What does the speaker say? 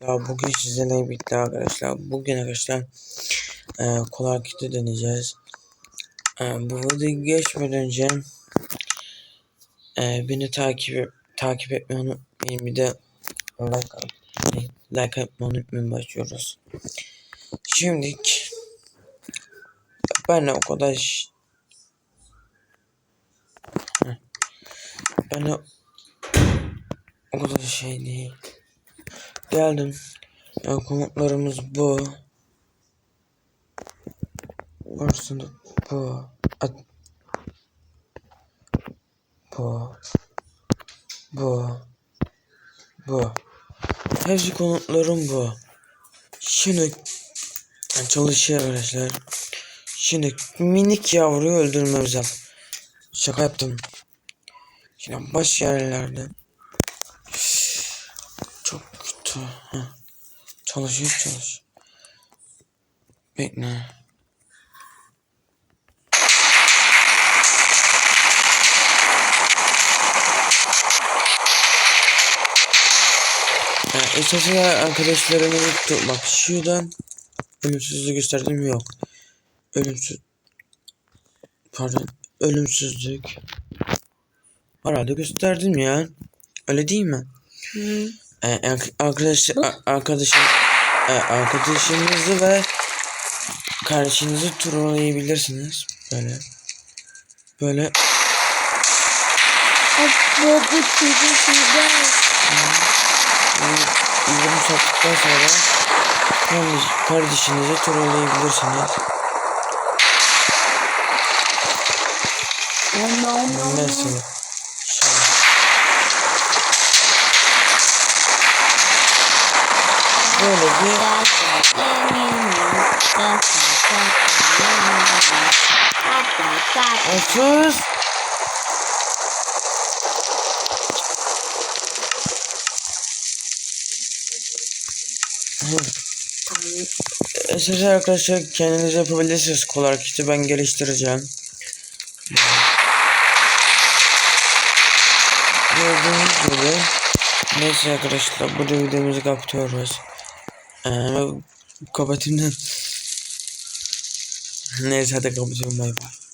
Ya bugün sizlerle birlikte arkadaşlar. Bugün arkadaşlar e, kolay kiti deneyeceğiz. E, bu videoyu geçmeden önce e, beni takip takip etmeyi unutmayın. Bir de like like atmayı unutmayın. Başlıyoruz. Şimdi ben o kadar ben o, o kadar şey değil. Geldim. Ya komutlarımız bu. Aslında bu. At. Bu. Bu. Bu. Hepsi komutlarım bu. Şimdi çalışıyor arkadaşlar. Şimdi minik yavruyu öldürmemiz lazım. Şaka yaptım. Şimdi baş yerlerde. Kötü. Heh. Çalışıyor çalış. Bekle. Esasında arkadaşlarımı unuttum. Bak şuradan ölümsüzlüğü gösterdim yok. Ölümsüz pardon ölümsüzlük herhalde gösterdim ya. Öyle değil mi? Hı. Ar- arkadaş arkadaşım e, arkadaşınızı ve kardeşinizi trolleyebilirsiniz. Böyle. Böyle. Bu bu çizgi çizgi. yarım sattıktan sonra kardeş- kardeşinizi trolleyebilirsiniz. Mesela şey. Böyle bir Otuz. Siz arkadaşlar kendiniz yapabilirsiniz kol hareketi ben geliştireceğim. Gördüğünüz gibi Neyse arkadaşlar burada videomuzu kapatıyoruz. Ee, kapatayım da. Neyse hadi kapatıyorum bay bay.